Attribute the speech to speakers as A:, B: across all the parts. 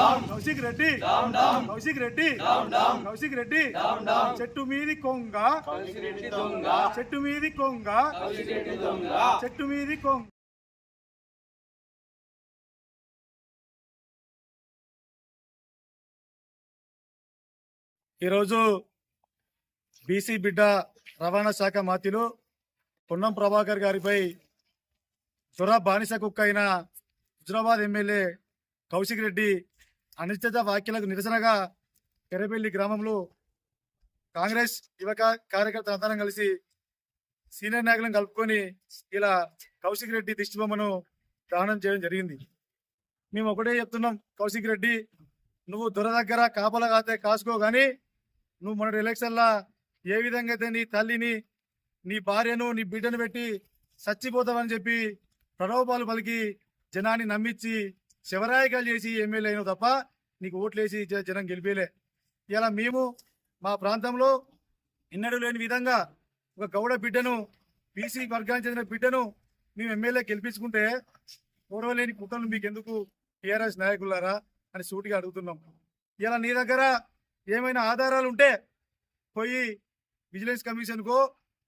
A: కౌశిక్ రెడ్డి. కౌశిక్ రెడ్డి. కౌశిక్ రెడ్డి. చెట్టు మీది కొంగ. చెట్టు మీది కొంగ. చెట్టు మీది కొంగ. ఈరోజు బీసీ బిడ్డ రవాణా శాఖ మాతిలో పొన్నం ప్రభాకర్ గారిపై చొర బానిస కుక్క అయిన హుజరాబాద్ ఎమ్మెల్యే కౌశిక్ రెడ్డి అనిశ్చిత వ్యాఖ్యలకు నిరసనగా తెరపల్లి గ్రామంలో కాంగ్రెస్ యువక కార్యకర్తలు అందరం కలిసి సీనియర్ నాయకులను కలుపుకొని ఇలా కౌశిక్ రెడ్డి దిష్టిబొమ్మను దహనం చేయడం జరిగింది. మేము ఒకటే చెప్తున్నాం కౌశిక్ రెడ్డి నువ్వు దొర దగ్గర కాపలా కాతే కాసుకో కానీ నువ్వు మొన్నటి ఎలక్షన్లా ఏ విధంగా అయితే నీ తల్లిని నీ భార్యను నీ బిడ్డను పెట్టి చచ్చిపోతావని చెప్పి ప్రలోభాలు పలికి జనాన్ని నమ్మించి శివరాయకాలు చేసి ఎమ్మెల్యే అయినావు తప్ప నీకు ఓట్లేసి జనం గెలిపేలే. ఇలా మేము మా ప్రాంతంలో ఎన్నడూ లేని విధంగా ఒక గౌడ బిడ్డను బీసీ వర్గానికి చెందిన బిడ్డను మేము ఎమ్మెల్యే గెలిపించుకుంటే పూర్వలేని కుట్రలు మీకు ఎందుకు టీఆర్ఎస్ నాయకులారా అని సూటిగా అడుగుతున్నాం. ఇలా నీ దగ్గర ఏమైనా ఆధారాలు ఉంటే పోయి విజిలెన్స్ కమిషన్కో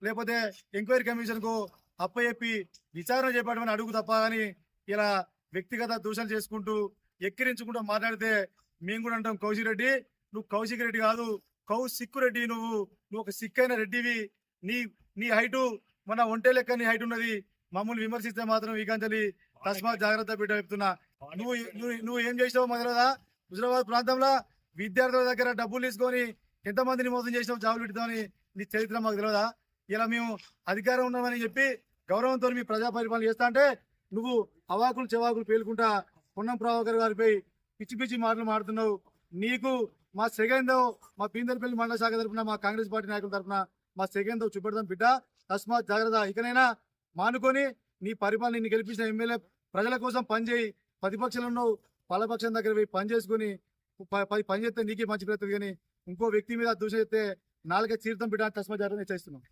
A: లేకపోతే ఎంక్వైరీ కమిషన్కో అప్పచెప్పి విచారణ చేపట్టమని అడుగు తప్ప కానీ ఇలా వ్యక్తిగత దూషణ చేసుకుంటూ ఎక్కిరించుకుంటూ మాట్లాడితే మేము కూడా అంటాం కౌశిక్ రెడ్డి నువ్వు కౌశిక్ రెడ్డి కాదు. కౌ సిక్కు రెడ్డి నువ్వు. నువ్వు ఒక సిక్కైన రెడ్డివి. నీ నీ హైటు మన ఒంటే లెక్క నీ హైట్ ఉన్నది. మమ్మల్ని విమర్శిస్తే మాత్రం వికాంతలి తస్మాత్ జాగ్రత్త బిడ్డ చెప్తున్నా. నువ్వు నువ్వు నువ్వు ఏం చేసినావు మొదలదా హుజరాబాద్ ప్రాంతంలో విద్యార్థుల దగ్గర డబ్బులు తీసుకొని ఎంతమందిని మోసం చేసినావు జాబులు పెడతామని నీ చరిత్ర మాకు తెలియదా ఇలా మేము అధికారం ఉన్నామని చెప్పి గౌరవంతో మీ ప్రజా పరిపాలన చేస్తా అంటే నువ్వు అవాకులు చెవాకులు పేలుకుంటా పొన్నం ప్రభాకర్ గారిపై పిచ్చి పిచ్చి మాటలు మాడుతున్నావు. నీకు మా సెకండ్ మా పీందరపల్లి మండల శాఖ తరపున మా కాంగ్రెస్ పార్టీ నాయకుల తరపున మా సెకండ్ చూపెడదాం బిడ్డ. తస్మాత్ జాగ్రత్త. ఇకనైనా మానుకొని నీ పరిపాలన నిన్ను గెలిపించిన ఎమ్మెల్యే ప్రజల కోసం పనిచేయి ప్రతిపక్షంలో ఉన్నావు. పాలపక్షం దగ్గర పోయి పని చేసుకుని ప- పని చేస్తే నీకే మంచి పెడుతుంది కానీ ఇంకో వ్యక్తి మీద దూషణ చేస్తే నాలుగే తీర్థం బిడ్డ తస్మాత్ జాగ్రత్త హెచ్చరిస్తున్నాం.